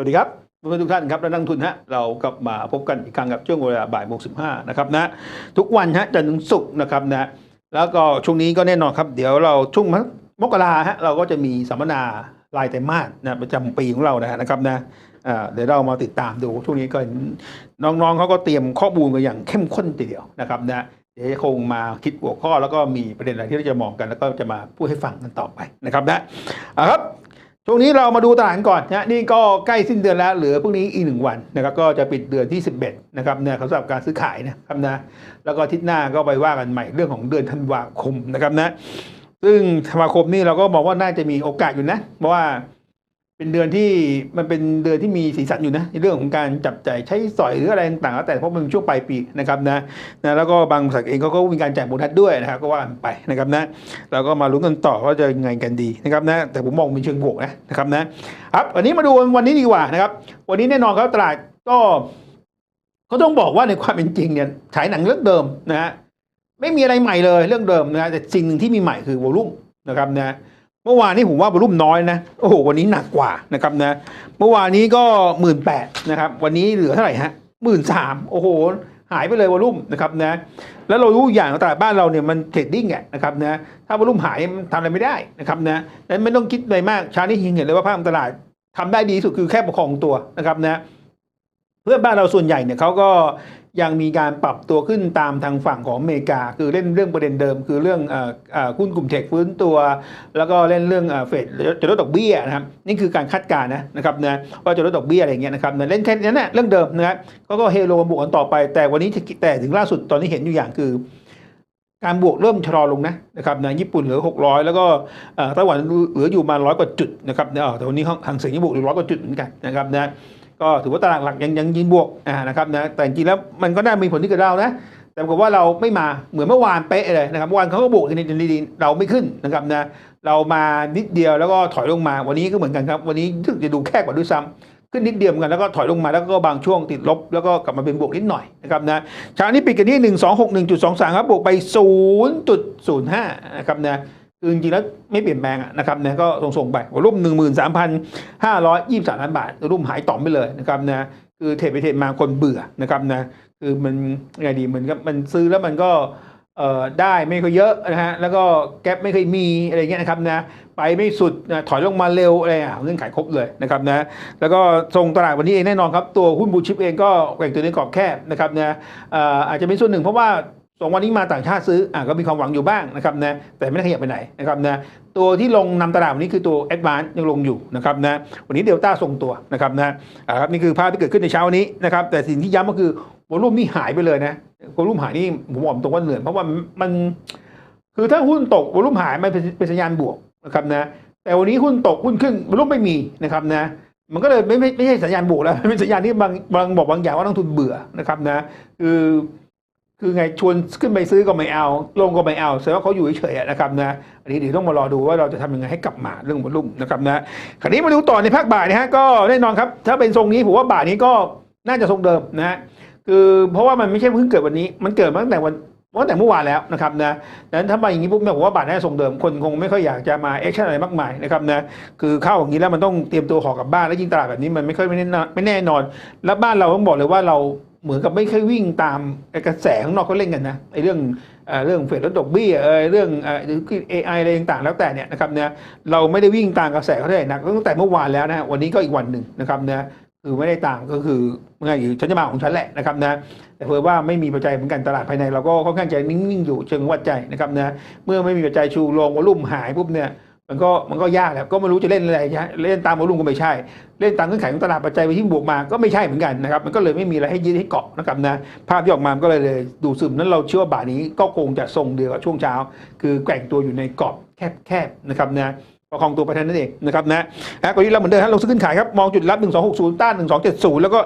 วัสดีครับเพื่อนทุกท่านครับและนักทุนฮะเรากลับมาพบกันอีกครั้งกับช่วงเวลาบ่ายโมงสิบห้านะครับนะทุกวันฮะจันทร์ถึงศุกร์นะครับนะแล้วก็ช่วงนี้ก็แน่นอนครับ เดี๋ยวเราช่วงมกราฮะเราก็จะมีสัมมนารายไตรมาสนะประจำปีของเรานะนะครับนะเดี๋ยวเรามาติดตามดูช่วงนี้ก็น้องๆเขาก็เตรียมข้อมูลกันอย่างเข้มข้นทีเดียวนะครับนะเดี๋ยวคงมาคิดหัวข้อแล้วก็มีประเด็นอะไรที่เราจะมองกันแล้วก็จะมาพูดให้ฟังกันต่อไปนะครับนะอ่าครับ ช่วงนี้เรามาดูตลาดก่อนนะนี่ก็ใกล้สิ้นเดือนแล้วเหลือพรุ่งนี้อีกหนึ่งวันนะครับก็จะปิดเดือนที่ 11นะครับเนี่ยสำหรับการซื้อขายนะครับนะแล้วก็ทิศหน้าก็ไปว่ากันใหม่เรื่องของเดือนธันวาคมนะครับนะซึ่งธันวาคมนี่เราก็มองว่าน่าจะมีโอกาสอยู่นะเพราะว่า เป็นเดือนที่มันเป็นเดือนที่มีสีสันอยู่นะในเรื่องของการจับจ่ายใช้สอยหรืออะไรต่างๆแล้วแต่เพราะมันเป็นช่วงปลายปีนะครับนะนะแล้วก็บางบริษัทเองเขาก็มีการจ่ายโบนัสด้วยนะครับก็ว่ากันไปนะครับนะเราก็มาลุ้นกันต่อว่าจะยังไงกันดีนะครับนะแต่ผมมองเป็นเชิงบวกนะนะครับนะครับวันนี้มาดูวันนี้ดีกว่านะครับ วันนี้แน่นอนครับตลาดก็ก็ต้องบอกว่าในความเป็นจริงเนี่ยฉายหนังเรื่องเดิมนะฮะไม่มีอะไรใหม่เลยเรื่องเดิมนะแต่สิ่งหนึ่งที่มีใหม่คือวอลุ่มนะครับนะ เมื่อวานนี้ผมว่าวอลุ่มน้อยนะ โอ้โห วันนี้หนักกว่านะครับนะ เมื่อวานนี้ก็หมื่นแปดนะครับ วันนี้เหลือเท่าไหร่ฮะหมื่นสามโอ้โห หายไปเลยวอลุ่มนะครับนะ แล้วเรารู้อย่างตลาดบ้านเราเนี่ยมันเทรดดิ้งอะนะครับนะ ถ้าวอลุ่มหายมันทำอะไรไม่ได้นะครับนะนั้นไม่ต้องคิดอะไรมากเช้านี้เห็นเลยว่าภาพตลาดทำได้ดีที่สุดคือแค่ประคองตัวนะครับนะ เพื่อนบ้านเราส่วนใหญ่เนี่ยเขาก็ ยังมีการปรับตัวขึ้นตามทางฝั่งของอเมริกา คือเล่นเรื่องประเด็นเดิม คือเรื่องอ่อเอ่อหุ้นกลุ่มเทคฟื้นตัว แล้วก็เล่นเรื่องเฟดจะลดดอกเบี้ยนะครับนี่คือการคาดการณ์นะนะครับนะว่าจะลดดอกเบี้ยอะไรเงี้ยนะครับนะเล่นแค่นี้นะเรื่องเดิมนะครับก็ก็เฮโลบวกกันต่อไป แต่วันนี้แต่ถึงล่าสุดตอนนี้เห็นอยู่อย่างคือ การบวกเริ่มชะลอลงนะนะครับนะญี่ปุ่นเหลือ 600 แล้วก็อ่อไต้หวันเหลืออยู่มาร้อยกว่าจุดนะครับเนี่ยแต่วันนี้ทางเสียงยังบวกอยู่ร้อยกว่าจุดเหมือนกันนะครับนะ ก็ถือว่าตลาดหลักยังยังยืนบวกนะครับนะแต่จริงๆแล้วมันก็น่ามีผลที่กับเรานะแต่ปรากฏว่าเราไม่มาเหมือนเมื่อวานเป๊ะเลยนะครับเมื่อวานเขาก็บวกในดีๆเราไม่ขึ้นนะครับนะเรามานิดเดียวแล้วก็ถอยลงมาวันนี้ก็เหมือนกันครับ วันนี้ถึงจะดูแค่กว่าด้วยซ้ำขึ้นนิดเดียวกันแล้วก็ถอยลงมาแล้วก็บางช่วงติดลบ แล้วก็กลับมาเป็นบวกนิดหน่อยนะครับนะเช้านี้ปิดกันที่หนึ่งสองหกหนึ่งจุดสองสามครับบวกไปศูนย์จุดศูนย์ห้านะครับนะ คือจริงๆแล้วไม่เปลี่ยนแปลงนะครับนะก็ส่งๆไปวอลุ่มหนึ่งหมื่นสามพันห้าร้อยยี่สิบสามล้านบาทวอลุ่มหายต่อมไปเลยนะครับนะคือเทรดไปเทรดมาคนเบื่อนะครับนะคือมันไงดีมันก็มันซื้อแล้วมันก็เอ่อได้ไม่ค่อยเยอะนะฮะแล้วก็แก๊ปไม่เคยมีอะไรเงี้ยนะครับนะไปไม่สุดนะถอยลงมาเร็วอะไรอะเรื่องขายครบเลยนะครับนะแล้วก็ทรงตลาดวันนี้เองแน่นอนครับตัวหุ้นบูชิปเองก็แกว่งตัวในกรอบแคบนะครับนะอออาจจะเป็นส่วนหนึ่งเพราะว่า สองวันนี้มาต่างชาติซื้ออะก็มีความหวังอยู่บ้างนะครับนะแต่ไม่ได้ขยับไปไหนนะครับนะตัวที่ลงนำตลาดวันนี้คือตัว a d v a n c e ยังลงอยู่นะครับนะวันนี้เดลต้าทรงตัวนะครับนะอ่าครับนี่คือภาพที่เกิดขึ้นในเช้านี้นะครับแต่สิ่งที่ย้ำก็คือวอลุ่มนี่หายไปเลยนะวอลุ่มหายนี่ผมบอกตรงว่าเหนื่อยเพราะว่ามันคือถ้าหุ้นตกวอลุ่มหายมันเป็นเป็นสัญญาณบวกนะครับนะแต่วันนี้หุ้นตกหุ้นขึ้นวอลุ่มไม่มีนะครับนะมันก็เลยไม่ไม่ไม่ใช่สัญญาณบวกแล้วเป็นสัญญาณที่บางบางบอกบางอย่างว่านักทุนเบื่อนะครับนะคือ คือไงชวนขึ้นไปซื้อก็ไม่เอา ลงก็ไม่เอาแสดงว่าเขาอยู่เฉยๆนะครับนะอันนี้เดี๋ยวต้องมารอดูว่าเราจะทำยังไงให้กลับมาเรื่องวอลุ่มนะครับนะคราวนี้มาดูต่อในภาคบ่ายนะฮะก็แน่นอนครับ ถ้าเป็นทรงนี้ผมว่าบ่ายนี้ก็น่าจะทรงเดิมนะฮะคือเพราะว่ามันไม่ใช่เพิ่งเกิดวันนี้ มันเกิดมาตั้งแต่วันตั้งแต่เมื่อวานแล้วนะครับนะดังนั้นถ้ามาอย่างนี้ปุ๊บเนี่ยผมว่าบาทน่าจะส่งเดิม คนคงไม่ค่อยอยากจะมาแอคชั่นอะไรมากมายนะครับนะ คือเข้าอย่างนี้แล้วมันต้องเตรียมตัวหอกลับบ้าน แล้วยิงตลาดแบบนี้มันไม่ค่อยไม่แน่นอน แล้วบ้านเราต้องบอกเลยว่าเรา เหมือนกับไม่ค่อยวิ่งตามกระแสข้างนอกเขาเล่นกันนะไอ้เรื่องเรื่องเฟดลดดอกเบี้ยเออเรื่องเอไออะไรต่างๆ แล้วแต่เนี่ยนะครับเนี่ยเราไม่ได้วิ่งตามกระแสเขาไหร่นักตั้งแต่เมื่อวานแล้วนะวันนี้ก็อีกวันหนึ่งนะครับเนะคือไม่ได้ตามก็คือเมื่อไงอยู่ฉันจะมาของฉันแหละนะครับนะแต่เพื่อว่าไม่มีปัจจัยเหมือนกันตลาดภายในเราก็ค่อนข้างจะนิ่งๆอยู่เชิงวัดใจนะครับนะเมื่อไม่มีปัจจัยชูลงวอลุ่มหายปุ๊บเนี่ย มันก็มันก็ยากแหละก็ไม่รู้จะเล่นอะไรเล่นตามวอลุ่มก็ไม่ใช่ เล่นตามเงื่อนไขของตลาดปัจจัยไปที่บวกมาก็ไม่ใช่เหมือนกันนะครับมันก็เลยไม่มีอะไรให้ยึดให้เกาะนะครับนะภาพที่ออกมาก็เลยเลยดูซึมนั้นเราเชื่อว่าบ่ายนี้ก็คงจะทรงเดียวกับช่วงเช้า คือแกว่งตัวอยู่ในกรอบแคบๆนะครับนะประคองตัวไปท่านั้นเองนะครับนะนะก่อนที่เราเหมือนเดิมฮะลงซื้อขึ้นขายครับมองจุดรับ 1260 ต้าน 1270 แล้วก็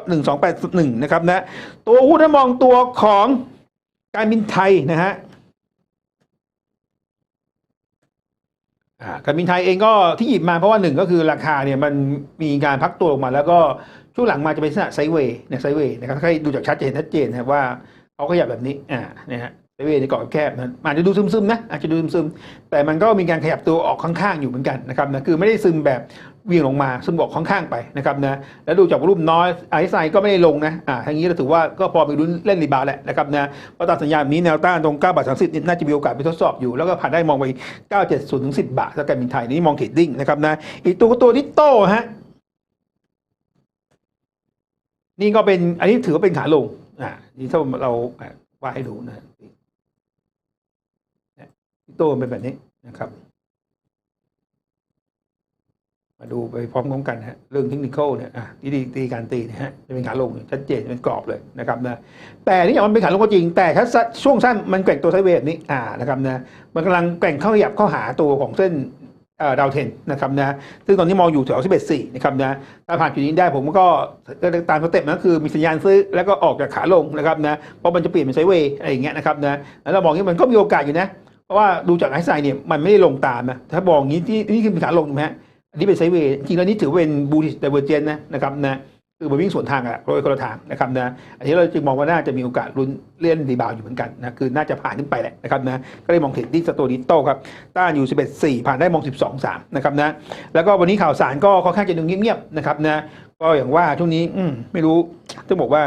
1281 นะครับนะตัวหุ้นถ้ามองตัวของการบินไทยนะฮะอ่า การบินไทยเองก็ที่หยิบมาเพราะว่าหนึ่งก็คือราคาเนี่ยมันมีการพักตัวลงมา แล้วก็ช่วงหลังมาจะเป็นลักษณะไซเวย์นะไซเวย์นะครับใครดูจากชัดจะเห็นชัดเจนนะว่าเขาขยับแบบนี้อ่าเนี่ยฮะไซเวย์ในกรอบแคบนะอาจจะดูซึมๆนะอาจจะดูซึมๆแต่มันก็มีการขยับตัวออกข้างๆอยู่เหมือนกันนะครับนะคือไม่ได้ซึมแบบ วียงลงมาซึมอกค่อกข้างไปนะครับนะแล้วดูจากวอลุ่มน้อยไอซ์ไซก็ไม่ได้ลงนะอ่าทางนี้เราถือว่าก็พอมีลุ้นเล่นรีบาแหละนะครับนะเพราะตามสัญญาณนี้แนวต้านตรง9บาท30นี่น่าจะมีโอกาสไปทดสอบอยู่ แล้วก็ผ่านได้มองไป 970ถึง10 บาทสำหรับการบินไทยนี่มองเทรดดิ้งนะครับนะอีกตัวก็ตัวนิโต้ฮะนี่ก็เป็นอันนี้ถือว่าเป็นขาลงอ่านี่ถ้าเราอะวาดให้ดูนะนิโต้เป็นแบบนี้นะครับ มาดูไปพร้อมๆกันฮะเรื่องเทคนิคเนี่ยอะที่ดีตีการตีนะฮะจะเป็นขาลงชัดเจนเป็นกรอบเลยนะครับนะแต่นี่อย่างมันเป็นขาลงก็จริง แต่ถ้าสั้นช่วงสั้นมันแกว่งตัวไซเวย์แบบนี้อ่านะครับนะมันกำลังแกว่งเข้าขยับเข้าหาตัวของเส้นดาวเทนนะครับนะซึ่งตอนนี้มองอยู่แถว11.4นะครับนะถ้าผ่านจุดนี้ได้ผมก็ก็ตามสเต็ปนั้นคือมีสัญญาณซื้อแล้วก็ออกจากขาลงนะครับนะเพราะมันจะเปลี่ยนเป็นไซเวย์อะไรอย่างเงี้ยนะครับนะแล้วเรามองอย่างนี้มันก็มีโอกาสอยู่นะ เพราะว่าดูจากไอซ์ไซเนี่ยมันไม่ได้ลงตามนะถ้ามองอย่างนี้ที่นี่คือเป็นขาลงถูกไหม อันนี้เป็นไซเวย์จริงแล้วนี่ถือว่าเป็นบูติเดเวอร์เจนนะนะครับนะคือมันวิ่งสวนทางอะโดยคนละทางนะครับนะอันนี้เราจึงมองว่าน่าจะมีโอกาสลุ้นเล่นรีบาวด์อยู่เหมือนกันนะคือน่าจะผ่านขึ้นไปแหละนะครับนะก็เลยมองเทรดดิ้งสโตนิโต้ครับต้านอยู่ 11.4 ผ่านได้มอง 12.3นะครับนะแล้วก็วันนี้ข่าวสารก็ค่อนข้างจะดูเงียบๆนะครับนะก็อย่างว่าช่วงนี้อืมไม่รู้ต้องบอกว่า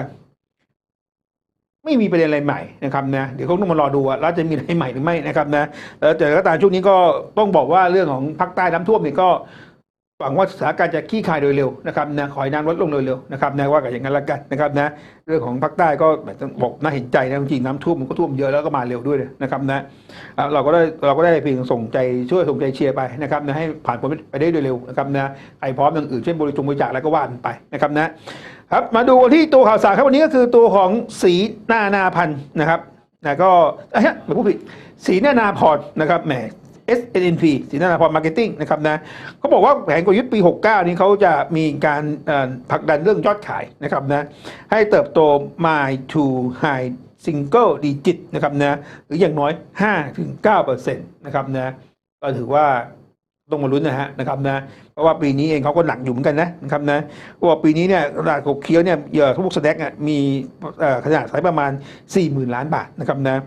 ไม่มีประเด็นอะไรใหม่นะครับนะเดี๋ยวคงต้องมารอดูว่าจะมีอะไรใหม่หรือไม่นะครับนะแล้วแต่ก็ตามช่วงนี้ก็ต้องบอกว่าเรื่องของภาคใต้น้ำท่วมเนี่ยก็ หวังว่าสถานการณ์จะคลี่คายโดยเร็วนะครับนะขอให้น้ำลดลงโดยเร็วนะครับนะว่ากันอย่างนั้นละกันนะครับนะเรื่องของภาคใต้ก็แบบต้องบอกน่าเห็นใจนะจริงน้ำท่วมมันก็ท่วมเยอะแล้วก็มาเร็วด้วยนะครับนะเราก็ได้เราก็ได้เพียงส่งใจช่วยส่งใจเชียร์ไปนะครับนะให้ผ่านพ้นไปได้โดยเร็วนะครับนะใครพร้อมอย่างอื่นเช่นบริจงบริจาคอะไรก็ว่านไปนะครับนะครับมาดูที่ตัวข่าวสารครับวันนี้ก็คือตัวของสีนานาพันธ์นะครับนะก็เอ้ยไม่พูดผิดสีนานาพรนะครับแหม SNP สีนธนาพรมาร์เก็ตติ้งนะครับนะเขาบอกว่าแผนกลยุทธ์ปี 69 นี้เขาจะมีการผลักดันเรื่องยอดขายนะครับนะให้เติบโต my to high single digit นะครับนะหรืออย่างน้อย 5-9%นะครับนะก็ถือว่า ต้องมาลุ้นนะฮะนะครับนะเพราะว่าปีนี้เองเขาก็หนักอยู่เหมือนกันนะนะครับนะว่าปีนี้เนี่ยตลาดขบเคี้ยวเนี่ยเยื่อทุกสแน็คอะมีขนาดขายประมาณ 40,000 ล้านบาทนะครับนะ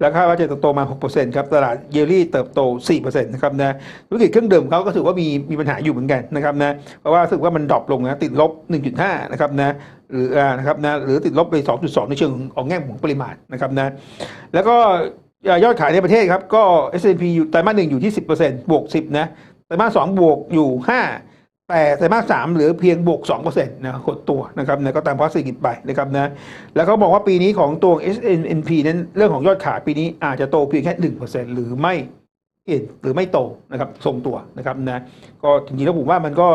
แล้วคาดว่าจะเติบโตมา 6%ครับตลาดเยลลี่เติบโต 4%นะครับนะธุรกิจเครื่องดื่มเขาก็ถือว่ามีมีปัญหาอยู่เหมือนกันนะครับนะเพราะว่ารู้สึกว่ามันดรอปลงนะติดลบ 1.5 นะครับนะหรือนะครับนะหรือติดลบไป 2.2 ในเชิงของแง่ของปริมาณนะครับนะแล้วก็ยอดขายในประเทศครับก็ S&P อยู่ไตรมาสหนึ่งอยู่ที่ 10%บวก 10 นะ ไตรมาสสองบวกอยู่ห้าแต่ไตรมาสสามเหลือเพียงบวกสองเปอร์เซ็นต์นะหดตัวนะครับนะก็ตามภาษาอังกฤษไปนะครับนะแล้วเขาบอกว่าปีนี้ของตัว SNP นั้นเรื่องของยอดขายปีนี้อาจจะโตเพียงแค่หนึ่งเปอร์เซ็นต์หรือไม่เอ็นหรือไม่โตนะครับทรงตัวนะครับนะก็จริงๆแล้วผมว่ามันก็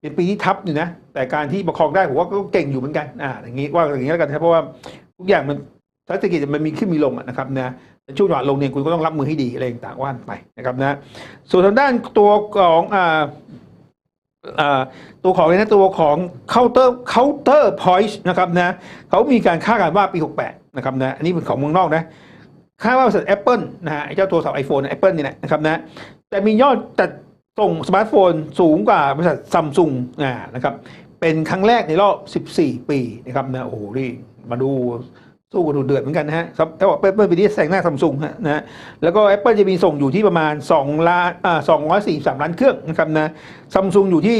เป็นปีที่ทับอยู่นะ แต่การที่ประคองได้ผมว่าก็เก่งอยู่เหมือนกันอ่าอย่างนี้ว่าอย่างนี้แล้วกันนะเพราะว่าทุกอย่างมันเศรษฐกิจมันมีขึ้นมีลงนะครับนะ ช่วงจังหวะลงเนี่ยคุณก็ต้องรับมือให้ดีอะไรต่างๆว่านไปนะครับนะส่วนทางด้านตัวของอ่าอ่าตัวของนะตัวของ counter counter point นะครับนะเขามีการคาดการณ์ว่าปี 68 นะครับนะอันนี้เป็นของเมืองนอกนะคาดว่าบริษัท Apple นะฮะเจ้าโทรศัพท์ iPhone Apple นี่แหละนะครับนะจะมียอดจัดส่งสมาร์ทโฟนสูงกว่าบริษัทซัมซุงนะครับเป็นครั้งแรกในรอบ 14 ปีนะครับนะโอ้โหนี่มาดู สู้กันดุเดือดเหมือนกันนะฮะครับถ้าบอกเปิลปีนี้แซงหน้าซัมซุงฮะนะฮะแล้วก็ Apple จะมีส่งอยู่ที่ประมาณ2ล้านอ่า243ล้านเครื่องนะครับนะซัมซุงอยู่ที่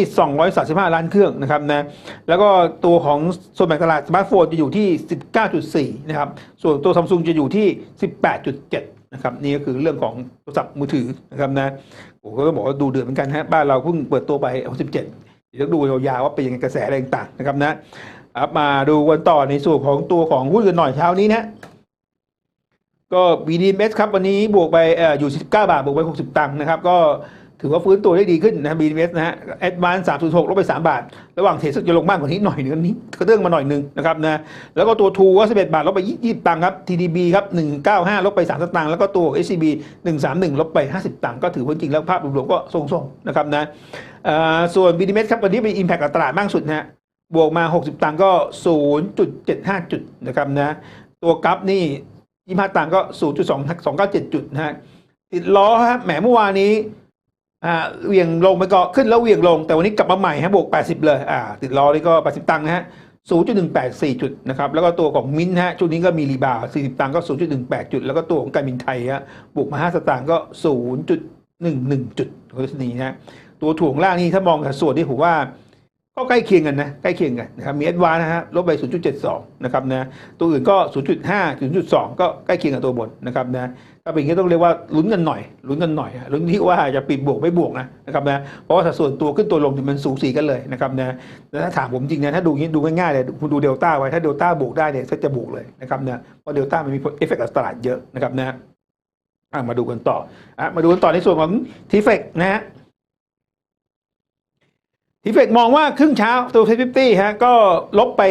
235 ล้านเครื่องนะครับนะแล้วก็ตัวของส่วนแบ่งตลาดสมาร์ทโฟนจะอยู่ที่ 19.4 นะครับ ส่วนตัวซัมซุงจะอยู่ที่ 18.7 นะครับ นี่ก็คือเรื่องของโทรศัพท์มือถือนะครับนะโอ้ก็บอกว่าดูเดือดเหมือนกันฮะบ้านเราเพิ่งเปิดตัวไป 17เดี๋ยวดูยาวๆว่าเป็นยังไงกระแสอะไรต่างๆนะครับนะ ครับมาดูกันต่อในส่วนของตัวของหุ้นกันหน่อยเช้านี้นะก็ BDMs ครับวันนี้บวกไปออยู่19บาทบวกไป60 ตังค์นะครับ ก็ถือว่าฟื้นตัวได้ดีขึ้นนะ BDMs นะฮะ Advance 3.6ลบไป 3 บาท ระหว่างเทรดจะลงมากกว่านี้หน่อยหนึงนี้ก็เรื่องมาหน่อยหนึงนะครับนะแล้วก็ตัวทูก็11 บาทลบไป 20 ตังค์ครับ TDB ครับ 195ลบไป 3 สตางค์แล้วก็ตัว SCB 131ลบไป 50 ตังค์ก็ถือว่าจริงแล้วภาพรวมๆก็ทรงๆนะครับนะส่วน BDMs ครับวันนี้เป็น Impact กับตลาดมากสุดนะฮะ บวกมา 60 ตังค์ก็ 0.75 จุดนะครับนะตัวกราฟนี่ 25 ตังค์ก็ 0.297 จุดนะฮะติดล้อฮะแหมเมื่อวานนี้อ่าเวี่ยงลงไปก็ขึ้นแล้วเวี่ยงลง แต่วันนี้กลับมาใหม่ฮะบวก 80 เลยอ่าติดล้อนี่ก็ 80 ตังค์นะฮะ0.184 จุดนะครับแล้วก็ตัวของมินฮะช่วงนี้ก็มีรีบาว40 ตังค์ก็ 0.18 จุด แล้วก็ตัวของการบินไทยฮะบวกมา 5 สตางค์ก็ 0.11 จุดของทัศนีฮะตัวถ่วงล่างนี่ถ้ามองสัดส่วนที่ผมว่า ก็ใกล้เคียงกันนะใกล้เคียงกันนะครับมีเอสวานะฮะลบไป 0.72 นะครับนะตัวอื่นก็ 0.5 0.2 ก็ใกล้เคียงกับตัวบนนะครับนะถ้าเป็นอย่างนี้ต้องเรียกว่าลุ้นกันหน่อยลุ้นกันหน่อยลุ้นที่ว่าจะปิดบวกไม่บวกนะนะครับนะเพราะว่าสัดส่วนตัวขึ้นตัวลงเนี่ยมันสูสีกันเลยนะครับนะแล้วถ้าถามผมจริงนะถ้าดูอย่างนี้ดูง่ายๆเลยคุณดูเดลต้าไว้ถ้าเดลต้าบวกได้เนี่ยก็จะบวกเลยนะครับนะเพราะเดลต้ามันมีเอฟเฟกต์กับตลาดเยอะนะครับนะอะมาดูกันต่ออะมาดูกันต่อในส่วนของทีเฟกนะฮะ ทีเฟกมองว่าครึ่งเช้าตัวเซ็ตฟิฟตี้ฮะก็ลบไป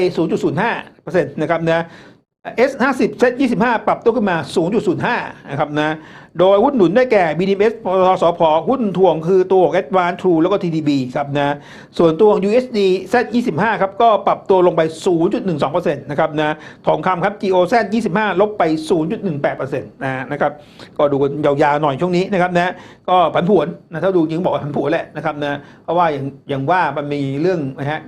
0.05%นะครับนะ S 50 Z 25 ปรับตัวขึ้นมา 0.05 นะครับนะ โดยหุ้นหนุนได้แก่ BDMs ปตทสพหุ้นถ่วงคือตัวของ Advance True แล้วก็ TDB ครับนะ ส่วนตัวของ USD Z 25 ครับก็ปรับตัวลงไป 0.12%นะครับนะ ทองคำครับ GOZ 25 ลบไป 0.18%นะนะครับ ก็ดูกันยาวๆหน่อยช่วงนี้นะครับนะ ก็ผันผวนนะถ้าดูจริงบอกว่าผันผวนแหละนะครับนะ เพราะว่าอย่างอย่างว่ามันมีเรื่องนะฮะ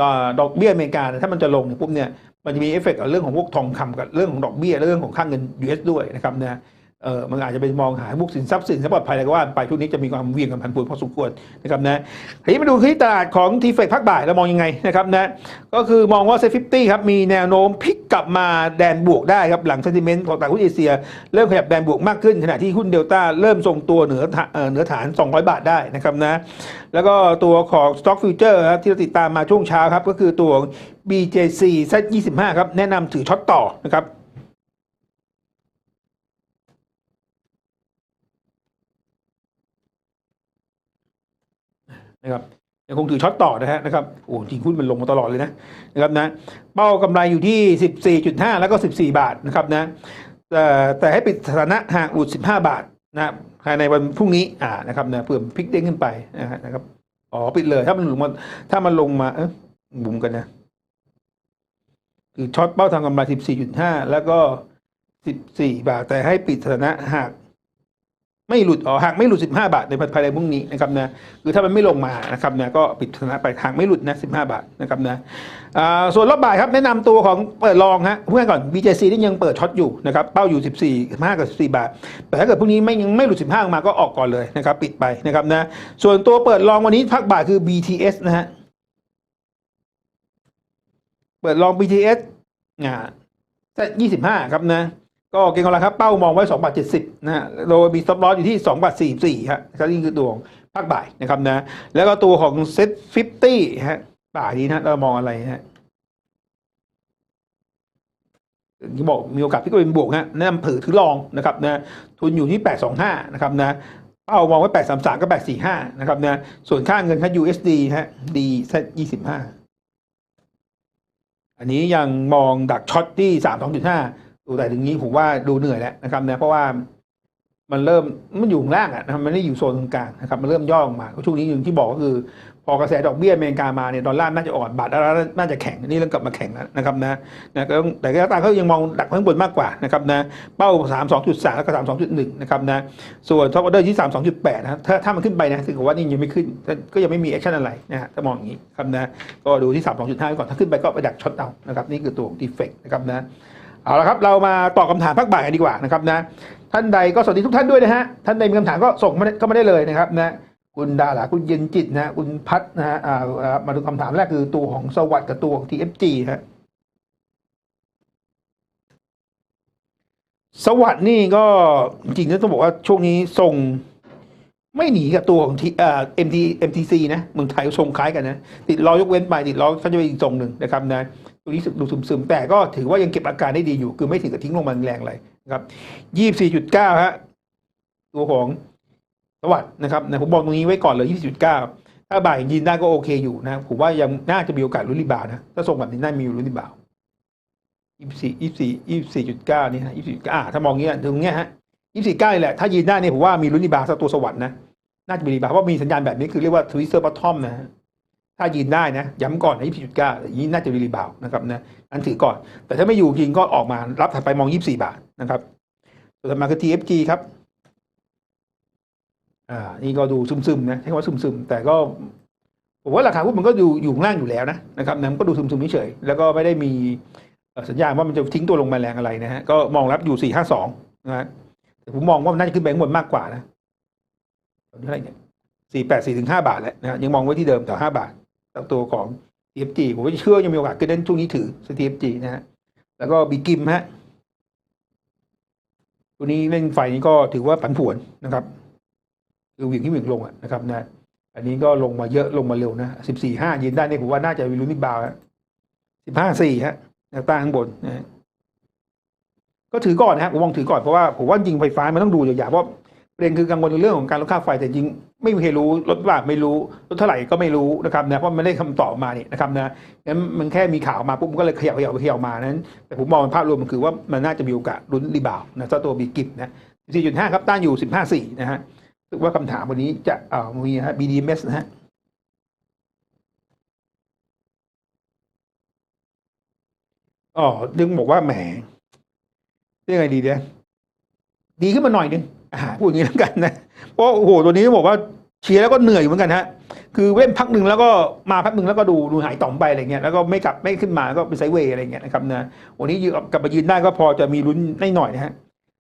ดอกดอกเบี้ยอเมริกาถ้ามันจะลงเนี่ยปุ๊บเนี่ยมันจะมีเอฟเฟกต์กับเรื่องของพวกทองคำกับเรื่องของดอกเบี้ยและเรื่องของค่าเงิน US ด้วยนะครับนะ เออมันอาจจะไปมองหาพวกสินทรัพย์สินทรัพย์ปลอดภัยอะไรก็ว่าไปช่วงนี้จะมีความเวียงกับผันผวนพอสมควรนะครับนะทีนี้มาดูที่ตลาดของทีเฟกภาคบ่ายเรามองยังไงนะครับนะก็คือมองว่าเซฟิฟตี้ครับมีแนวโน้มพลิกกลับมาแดนบวกได้ครับหลังเซนติเมนต์ของตลาดหุ้นเอเชีย เริ่มขยับแดนบวกมากขึ้น ขณะที่หุ้นเดลต้าเริ่มทรงตัวเหนือฐานเอ่อเหนือฐาน 200 บาทได้นะครับนะแล้วก็ตัวของ Stock Future ครับที่เราติดตามมาช่วงเช้าครับก็คือตัว BJC Z25 ครับแนะนำถือช็อตต่อนะครับ นะครับยังคงถือช็อตต่อนะฮะนะครับโอ้จริงหุ้นมันลงมาตลอดเลยนะนะครับนะเป้ากำไรอยู่ที่ 14.5 แล้วก็ 14 บาทนะครับนะแต่แต่ให้ปิดสถานะห่างอุด 15 บาทนะภายในวันพรุ่งนี้อ่านะครับนะเพื่อพลิกเด้งขึ้นไปนะฮะนะครับอ๋อปิดเลยถ้ามันลงมาถ้ามันลงมาเอ๊ะบุมกันนะคือช็อตเป้าทางกำไร 14.5 แล้วก็ 14 บาท แต่ให้ปิดสถานะหาก ไม่หลุดอ๋อหากไม่หลุด 15 บาทในภายในพรุ่งนี้นะครับนะคือถ้ามันไม่ลงมานะครับนะก็ปิดสถานะไปหากไม่หลุดนะ15 บาทนะครับนะอ่าส่วนรอบบ่ายครับแนะนำตัวของเปิดลองฮะเพื่อนก่อน BJC ที่ยังเปิดช็อตอยู่นะครับเป้าอยู่ 14 5กับ14 บาท แต่ถ้าเกิดพรุ่งนี้ไม่ยังไม่หลุด 15 มาก็ออกก่อนเลยนะครับปิดไปนะครับนะส่วนตัวเปิดลองวันนี้พักบ่ายคือ BTS นะฮะเปิดลอง BTS อ่ายี่สิบห้าครับนะ ก็เก่งกำลังครับเป้ามองไว้2บาท70นะฮะโดยมีสต็อปลอสอยู่ที่2บาท44ฮะก็นี่คือตัวของภาคบ่ายนะครับนะ แล้วก็ตัวของเซ็ต50ฮะบ่ายนี้นะเรามองอะไรฮะที่บอกมีโอกาสที่ก็เป็นบวกฮะแนะนำถือถือลองนะครับนะทุนอยู่ที่ 825 นะครับนะเป้ามองไว้ 833 กับ 845 นะครับนะส่วนค่าเงินค่า USD ฮะ D 25อันนี้ยังมองดักช็อตที่ 32.5 ดูแต่ถึงนี้ผมว่าดูเหนื่อยแล้วนะครับนะเพราะว่ามันเริ่มมันอยู่ข้างล่างอะนะครับมันไม่ได้อยู่โซนกลางนะครับมันเริ่มย่อลงมาช่วงนี้อย่างที่บอกก็คือ พอกระแสดอกเบี้ยอเมริกามาเนี่ยดอลลาร์น่าจะอ่อนบาทดอลลาร์น่าจะแข็งนี่เริ่มกลับมาแข็งแล้วนะครับนะนะก็ต้องแต่ก็ตามเขายังมองดักข้างบนมากกว่านะครับนะเป้า 32.3 แล้วก็ 32.1 นะครับนะส่วนท็อปออเดอร์ที่ 32.8 นะถ้าถ้ามันขึ้นไปนะถือว่านี่ยังไม่ขึ้นก็ยังไม่มีแอคชั่นอะไรนะฮะถ้ามองอย่างนี้ครับนะก็ดูที่ 32.5ไว้ก่อนถ้าขึ้นไปก็ไปดักช็อตเอานะครับนี่คือตัวดีเฟกนะครับนะ เอาละครับเรามาตอบคำถามภาคบ่ายกันดีกว่านะครับนะท่านใดก็สวัสดีทุกท่านด้วยนะฮะท่านใดมีคำถามก็ส่งมาได้ก็มาได้เลยนะครับนะคุณดาราคุณเย็นจิตนะคุณพัฒนะฮะมาดูคำถามแรกคือตัวของสวัสด์กับตัวของ TFG ฮะสวัสด์นี่ก็จริงๆต้องบอกว่าช่วงนี้ทรง ไม่หนีกับตัวของทีเอ่อ MT MTC นะเมืองไทยทรงคล้ายกันนะ ติดล้อยกเว้นไปติดล้อเขาจะไปอีกทรงหนึ่งนะครับนะตรงนี้ดูซึมๆแต่ก็ถือว่ายังเก็บอาการได้ดีอยู่ คือไม่ถึงกับทิ้งลงมาแรงเลยนะครับยี่สี่จุดเก้าฮะตัวของสวัสดนะครับนะผมบอกตรงนี้ไว้ก่อนเลยยี่สิบจุดเก้าถ้าบ่ายยินได้ก็โอเคอยู่นะผมว่ายังน่าจะมีโอกาสลุ้นรีบาวนะถ้าส่งแบบนี้น่ามีลุ้นรีบาวยี่สี่ยี่สี่ยี่สี่จุดเก้านี่ฮะยี่สี่อ่าถ้ามองอย่างเงี้ยตรงเนี้ยฮะ ยี่สี่เก้าแหละถ้ายืนได้เนี่ยผมว่ามีลุ้นรีบาวสักตัวสวัสด์นะน่าจะมีรีบาวเพราะมีสัญญาณแบบนี้คือเรียกว่าทวิสเตอร์บัตทอมนะถ้ายืนได้นะย้ำก่อนนะยี่สิบจุดเก้าอย่างนี้น่าจะรีบาวนะครับนะอันถือก่อน แต่ถ้าไม่อยู่จริงก็ออกมารับถัดไปมองยี่สิบสี่บาทนะครับตัวถัดมาคือ TFG ครับอ่านี่ก็ดูซึมๆนะใช้คำว่าซึมๆแต่ก็ผมว่าราคาหุ้นมันก็อยู่อยู่างล่างอยู่แล้วนะนะครับนะมันก็ดูซึมๆเฉยๆแล้วก็ไม่ได้มีสัญญาณว่ามันจะทิ้งตัวลงมาแรงอะไรนะฮะก็มองรับอยู่สี่ห้าสองนะฮะ ผมมองว่ามันน่าจะขึ้นไปข้างบนมากกว่านะเท่าไหร่เนี่ยสี่แปดสี่ถึงห้าบาทแหละนะฮะยังมองไว้ที่เดิมแต่ห้าบาทตามตัวของ TFG ผมว่าเชื่อยังมีโอกาสขึ้นได้ช่วงนี้ถือ TFG นะฮะแล้วก็บีกิมฮะตัวนี้เล่นไฟนี้ก็ถือว่าผันผวนนะครับคือวิ่งที่วิ่งลงอะนะครับนะอันนี้ก็ลงมาเยอะลงมาเร็วนะสิบสี่ห้ายืนได้เนี่ยผมว่าน่าจะมีลุ้นนิบาวสิบห้าสี่ฮะแนวต้านข้างบนนะฮะ ก็ถือก่อนนะฮะผมมองถือก่อนเพราะว่าผมว่าจริงไฟฟ้ามันต้องดูยาวๆเพราะประเด็นคือกังวลในเรื่องของการลดค่าไฟแต่จริงไม่มีใครรู้ลดบาทไม่รู้ลดเท่าไหร่ก็ไม่รู้นะครับนะเพราะมันไม่ได้คำตอบมาเนี่ยนะครับนะงั้นมันแค่มีข่าวมาปุ๊บมันก็เลยเขย่าเขย่าเขย่ามานั้น แต่ผมมองภาพรวมมันคือว่ามันน่าจะมีโอกาสลุ้นรีบาวนะเจ้าตัวบีกิฟนะสี่จุดห้าครับต้านอยู่สิบห้าสี่นะฮะรู้ว่าคำถามวันนี้จะเอ่อมีฮะ BDMs นะฮะอ๋อดึงบอกว่าแหม เรียกไงดีเนี่ยดีขึ้นมาหน่อยนึงอ่าพูดอย่างนี้แล้วกันนะเพราะโอ้โหตัวนี้บอกว่าเชียร์แล้วก็เหนื่อยเหมือนกันฮะคือเล่นพักหนึ่งแล้วก็มาพักหนึ่งแล้วก็ดูดูหายต่อมไปอะไรเงี้ยแล้วก็ไม่กลับไม่ขึ้นมาก็เป็นไซเวย์อะไรเงี้ยนะครับนะวันนี้ยืนกลับมายืนได้ก็พอจะมีลุ้นได้หน่อยนะฮะ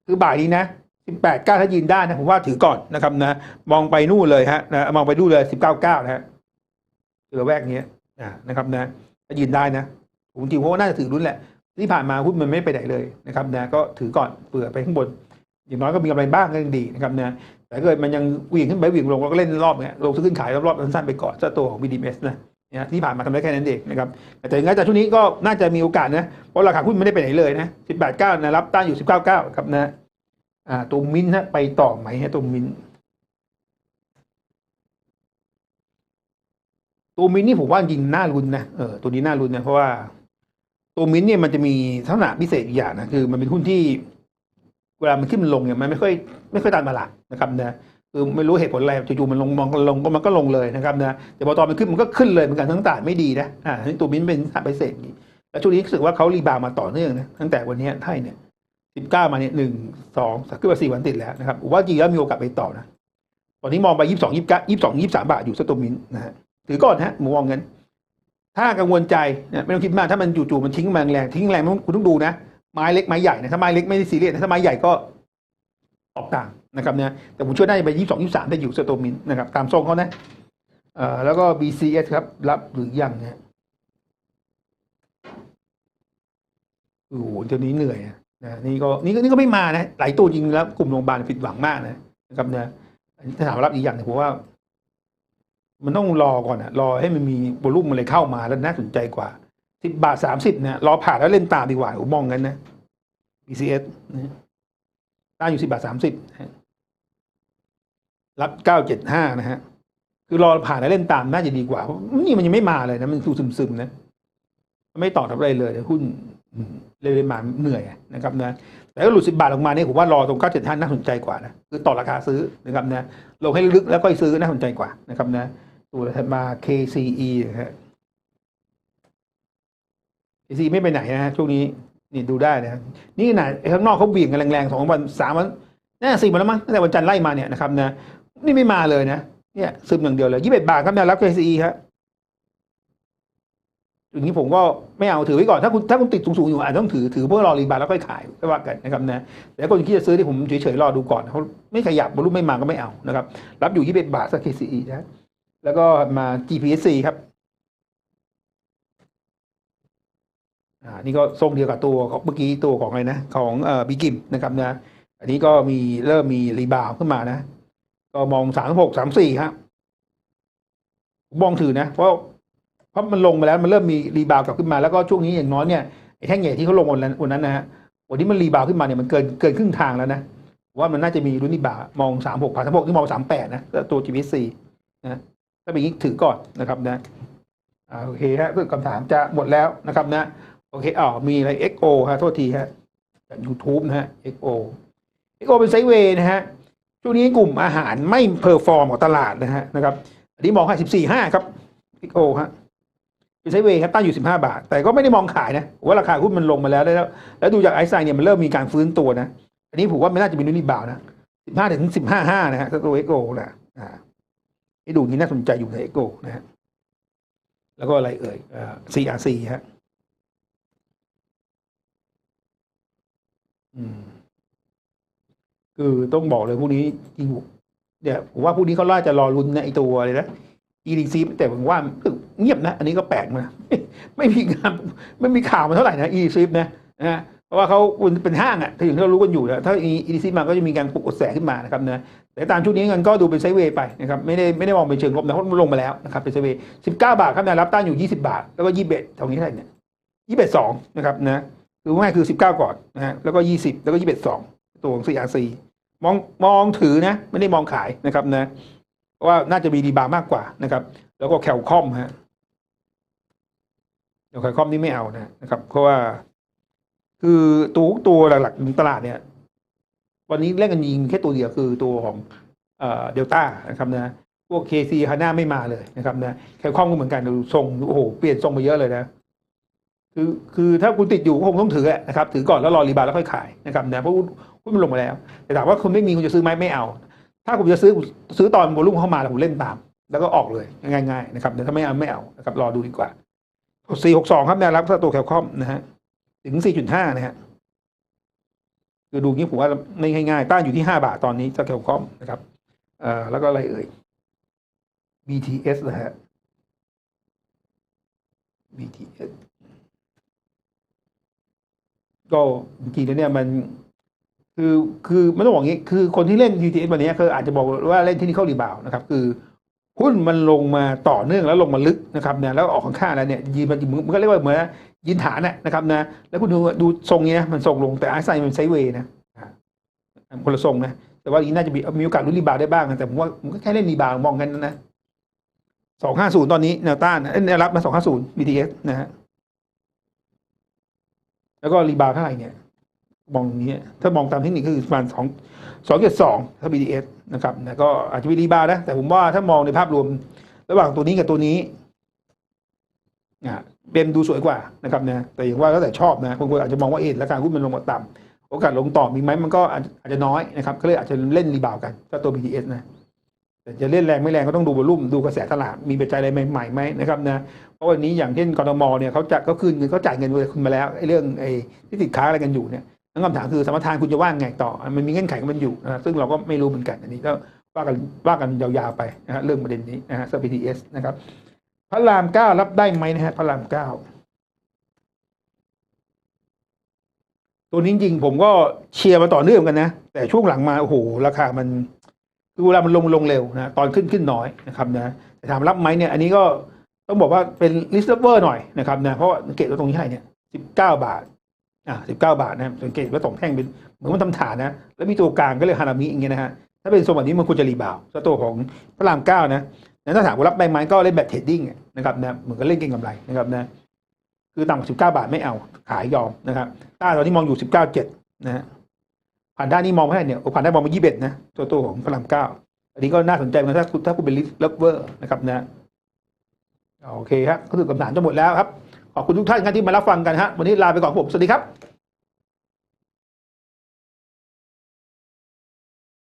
คือบ่ายนี้นะสิบแปดเก้าถ้ายืนได้นะผมว่าถือก่อนนะครับนะมองไปนู่นเลยฮะนะมองไปนู่นเลยสิบเก้าเก้านะฮะเหลือแวกเนี้ยนะครับนะถ้ายืนได้นะผมจริงเพราะว่าน่าจะถือรุ่นแหละ ที่ผ่านมาหุ้นมันไม่ไปไหนเลยนะครับนะก็ถือก่อนเผื่อไปข้างบน อย่างน้อยก็มีกำไรบ้างก็ยังดีนะครับนะแต่เกิดมันยังเหวิ่งขึ้นไปเหวิ่งลงเราก็เล่นรอบเนี้ยลงซื้อขึ้นขายรอบๆสั้นๆไปก่อนเจ้าตัวของ BDMs นะเนี่ยที่ผ่านมาทำได้แค่นั้นเองนะครับแต่ยังไงแต่ช่วงนี้ก็น่าจะมีโอกาสนะเพราะราคาหุ้นไม่ได้ไปไหนเลยนะ18 9นะรับต้านอยู่19 9ครับนะอ่าตัวมินนะไปต่อไหมฮะตัวมินตัวมินนี่ผมว่าจริงน่าลุ้นนะเออตัวนี้น่าลุ้นนะเพราะว่า ตัวมิ้นท์เนี่ยมันจะมีลักษณะพิเศษอีกอย่างนะคือมันเป็นหุ้นที่เวลามันขึ้นมันลงเนี่ยมันไม่ค่อยไม่ค่อยตามตลาดนะครับนะคือไม่รู้เหตุผลอะไรจู่ๆมันลงมองลงก็มันก็ลงเลยนะครับนะแต่พอตอนมันขึ้นมันก็ขึ้นเลยเหมือนกันทั้งตลาดไม่ดีนะอ่าตัวมิ้นท์เป็นพิเศษีแล้วช่วงนี้รู้สึกว่าเขารีบาวด์มาต่อเนื่องนะตั้งแต่วันนี้ไทยเนี่ยสิบเก้ามาเนี่ยหนึ่งสองขึ้นมาสี่วันติดแล้วนะครับว่าจริงแล้วมีโอกาสไปต่อนะตอนนี้มองไปยี่สิบสองยี่สิบเก้ายี่สิบสองยี่สิบสามบาทอยู่สตัวมิ้นนะฮะถือก่อนฮะมองงั้น ถ้ากังวลใจเนี่ยไม่ต้องคิดมากถ้ามันจู่ๆมันทิ้งมาแรงทิ้งแรงคุณต้องดูนะไม้เล็กไม้ใหญ่นะถ้าไม้เล็กไม่ได้ซีเรียสถ้าไม้ใหญ่ก็ออกต่างนะครับเนี่ยแต่ผมเชื่อน่าจะไปยี่สองยี่สามได้อยู่สโตมินนะครับตามทรงเขานะเอ่อแล้วก็ BCS ครับ รับหรือยังเนี่ยโอ้โหตัวนี้เหนื่อยนะนี่ก็นี่ก็นี่ก็ไม่มานะหลายตัวจริงแล้วกลุ่มโรงพยาบาลผิดหวังมากนะนะครับเนี่ยถ้าถามรับอีกอย่างเนี่ยผมว่า มันต้องรอก่อนอะรอให้มันมีโวลุ่มอะไรเข้ามาแล้วน่าสนใจกว่าสิบบาทสามสิบเนี่ยรอผ่านแล้วเล่นตามดีกว่าผมมองงั้นนะ BCS นะตั้งอยู่สิบบาทสามสิบรับเก้าเจ็ดห้านะฮะ คือรอผ่านแล้วเล่นตามน่าจะดีกว่าเพราะนี่มันยังไม่มาเลยนะ มันดูซึมๆนะมไม่ต่อทับอะไรเลยหุ้นอืมเลยๆมาเหนื่อยนะครับนะแต่ก็หลุดสิบาทลงมาเนี่ยผมว่ารอตรงเก้าเจ็ดห้าน่าสนใจกว่านะคือต่อราคาซื้อนะครับนะลงให้ลึกแล้วก็ซื้อน่าสนใจกว่านะครับนะ ตัวถัดมา KCE นะฮะ KCE ไม่ไปไหนนะฮะช่วงนี้นี่ดูได้นะนี่นาดไอ้ข้างนอกเขาเบี่ยงกันแรงๆสองวันสามวันน่าสี่วันแล้วมั้งตั้งแต่วันจันทร์ไล่มาเนี่ยนะครับนะนี่ไม่มาเลยนะเนี่ยซึมอย่างเดียวเลยยี่สิบเอ็ดบาทครับแนวรับ KCE ครับอย่างนี้ผมก็ไม่เอาถือไว้ก่อนถ้าคุณถ้าคุณติดสูงๆอยู่อาจจะต้องถือถือเพื่อรอรีบาวด์แล้วค่อยขายก็ว่ากันนะครับนะแต่คนที่จะซื้อที่ผมเฉยๆรอดูก่อนเขาไม่ขยับบรรลุไม่มาก็ไม่เอานะครับ รับอยู่ยี่สิบบาทสัก KCE นะ แล้วก็มา GPSC ครับ อ่า นี่ก็ทรงเดียวกับตัวของเมื่อกี้ตัวของอะไรนะ ของเอ่อบิกิมนะครับนะ อันนี้ก็มีเริ่มมีรีบาวขึ้นมานะ ก็มองสามหกสามสี่ครับมองถือนะ เพราะเพราะมันลงมาแล้วมันเริ่มมีรีบาวกลับขึ้นมาแล้วก็ช่วงนี้อย่างน้อยเนี่ยไอ้แท่งใหญ่ที่เขาลงวันนั้นวันนั้นนะฮะวันนี้มันรีบาวขึ้นมาเนี่ยมันเกินเกินครึ่งทางแล้วนะว่ามันน่าจะมีรุ่นรีบาวมองสามหกผ่านสามหกที่มองสามแปดนะแล้วตัว GPSC นะ ถ้าเป็นอย่างนี้ถือก่อนนะครับนะโอเคฮะเรื่อคำถามจะหมดแล้วนะครับนะ โอเคอ๋อมีอะไร XO ฮะโทษทีฮะจาก YouTube นะฮะ XO XO เป็นไซเวย์นะฮะช่วงนี้กลุ่มอาหารไม่เพอร์ฟอร์มของตลาดนะฮะนะครับอันนี้มองให้สิบสี่ห้าครับ XO ฮะเป็นไซเวย์ครับตั้งอยู่สิบห้าบาท แต่ก็ไม่ได้มองขายนะว่าราคาหุ้นมันลงมาแล้วแล้ว แล้วดูจากไอซ์ไซน์เนี่ยมันเริ่มมีการฟื้นตัวนะ อันนี้ผมว่าไม่น่าจะมีนุ่นนี่บาวนะสิบห้าถึงสิบห้าห้านะฮะตัว XO นะอ่า ให้ดูนี้น่าสนใจอยู่ใน XO นะฮะแล้วก็อะไรเอ่ยอ่า CRC ฮะอืม คือต้องบอกเลยพวกนี้จริงเนี่ยผมว่าพวกนี้เขาล่าจะรอรุนในไอตัวเลยนะ EDC แต่ผมว่าเงียบนะ อันนี้ก็แปลกมาไม่มีงานไม่มีข่าวมาเท่าไหร่นะ EDC นะนะฮะ เพราะว่าเขาเป็นห้างอะถึงที่เรารู้กันอยู่นะถ้า EDC มาก็จะมีการปลุกกระแสขึ้นมานะครับนะแต่ตามชุดนี้เงินก็ดูเป็นไซด์เวย์ไปนะครับไม่ได้ไม่ได้มองเป็นเชิงลบนะเพราะมันลงมาแล้วนะครับเป็นไซด์เวย์สิบเก้าบาทครับแนวรับต้านอยู่ยี่สิบาท แล้วก็ยี่สิบเอ็ดตรงนี้เท่าไหร่เนี่ยยี่สิบสองนะครับนะคือง่ายคือสิบเก้าก่อนนะฮะแล้วก็ยี่สิบแล้วก็ยี่สิบสองตัวของ CRC มองมองถือนะไม่ได้มองขายนะครับนะเพราะว่าน่าจะมีดีบาร์มากกว่านะครับ แล้วก็แคลคอมฮะเดี๋ยวแคลคอมนี่ไม่เอานะนะครับเพราะว่า คือตัวตัวหลักๆในตลาดเนี่ย วันนี้เล่นกันยิงแค่ตัวเดียวคือตัวของเอ่อเดลต้านะครับนะพวกเคซีฮาน่าไม่มาเลยนะครับนะแคลคอมก็เหมือนกันดูทรงโอ้โหเปลี่ยนทรงไปเยอะเลยนะคือคือถ้าคุณติดอยู่ก็คงต้องถือนะครับ ถือก่อนแล้วรอรีบาวด์แล้วค่อยขายนะครับนะเพราะหุ้นมันลงมาแล้ว แต่ถามว่าคุณไม่มีคุณจะซื้อไหมไม่เอา ถ้าผมจะซื้อซื้อตอนโวลุ่มเข้ามาแล้วผมเล่นตาม แล้วก็ออกเลยง่ายๆนะครับแต่ถ้าไม่เอาไม่เอานะครับรอดูดีกว่าสี่หกสองครับแนวรับตัวแคลคอมนะฮะ ถึงสี่จุดห้านะฮะคือดูงี้ผมว่าไม่ง่ายๆ ต้านอยู่ที่ห้าบาทตอนนี้จะแคลคอมนะครับเอ่อแล้วก็อะไรเอ่ย BTS นะฮะ BTS ก็จริงๆแล้วเนี่ยมัน คือคือไม่ต้องบอกงี้ คือคนที่เล่น BTS วันนี้คืออาจจะบอกว่าเล่นที่นี่เข้ารีบาวนะครับ คือ หุ้นมันลงมาต่อเนื่องแล้วลงมาลึกนะครับเนี่ยแล้วออกข้างๆแล้วเนี่ยยืนมันมันก็เรียกว่าเหมือนยืนฐานนะครับนะแล้วคุณดูดูทรงเนี้ยมันทรงลงแต่ไอซ์ไซมันไซเวย์นะคนละทรงนะแต่ว่าอีน่าจะมีมีโอกาสลุ้นรีบาวได้บ้างแต่ผมว่าผมก็แค่เล่นรีบาวมองกันนะสองห้าศูนย์ตอนนี้แนวต้านนะเอ้ยแนวรับมาสองห้าศูนย์ BTS นะฮะแล้วก็รีบาวเท่าไหร่เนี่ย มองอย่างนี้ถ้ามองตามเทคนิคก็คือประมาณสองสองเจ็ดสองถ้า BTS นะครับนะก็อาจจะมีรีบาวนะ แต่ผมว่าถ้ามองในภาพรวม ระหว่างตัวนี้กับตัวนี้อ่าเป็นดูสวยกว่านะครับนะแต่อย่างว่าแล้วแต่ชอบนะบางคนอาจจะมองว่าเอ็นราคารหุ้นมันลงมาต่ำโอกาสลงต่อมีไหมมันก็อาจจะน้อยนะครับก็เลยอาจจะเล่นรีบาวกันถ้าตัว BTS นะแต่จะเล่นแรงไม่แรงก็ต้องดูวอลุ่มดูกระแสตลาดมีปัจจัยอะไรใหม่ๆไหมนะครับนะเพราะวันนี้อย่างเช่นกรทมเนี่ยเขาจะเขาคืนเงินเขาจ่ายเงินคุณมาแล้วไอ้เรื่องไอ้ที่ติดค้างอะไรกันอยู่เนี่ย นั่นคำถามคือสมรทานคุณจะว่างไงต่อ มันมีเงื่อนไขของมันอยู่นะซึ่งเราก็ไม่รู้เหมือนกันอันนี้ก็ว่ากันว่ากันยาวๆไปนะฮะเรื่องประเด็นนี้นะฮะ CPTS นะครับ พระรามเก้ารับได้ไหมนะฮะพระรามเก้าตัวนี้จริงๆผมก็เชียร์มาต่อเนื่องกันนะ แต่ช่วงหลังมาโอ้โหราคามันคือเวลามันลงลงเร็วนะตอนขึ้นขึ้นน้อยนะครับนะแต่ถามรับไหมเนี่ยอันนี้ก็ต้องบอกว่าเป็นลิสเวอร์หน่อยนะครับนะเพราะเกตตรงนี้ให้เนี่ยสิบเก้าบาท อ่าสิบเก้าบาทนะสังเกตว่าสองแท่งเป็นเหมือนมันทำฐานนะ แล้วมีตัวกลางก็เลยฮานามิอย่างเงี้ยนะฮะถ้าเป็นทรงแบบนี้มันควรจะรีบาวด์ถ้าตัวของพระรามเก้านะแต่ถ้าถามว่ารับได้ไหมก็เล่นแบบเทรดดิ้งนะครับนะเหมือนกับเล่นเก็งกำไรนะครับนะคือต่ำกว่าสิบเก้าบาทไม่เอาขายยอมนะครับต้าตอนที่มองอยู่สิบเก้าเจ็ดนะฮะผ่านด้านนี้มองไม่ได้เนี่ยโอ้ผ่านได้มองมายี่สิบเอ็ดนะตัวตัวของพระรามเก้าอันนี้ก็น่าสนใจเหมือนกันถ้าคุณถ้าคุณเป็นลิสเลเวอร์นะครับนะโอเคครับก็คือคำถามจะหมดแล้วครับ ขอบคุณทุกท่านครับที่มารับฟังกันฮะวันนี้ลาไปก่อนครับผมสวัสดีครับ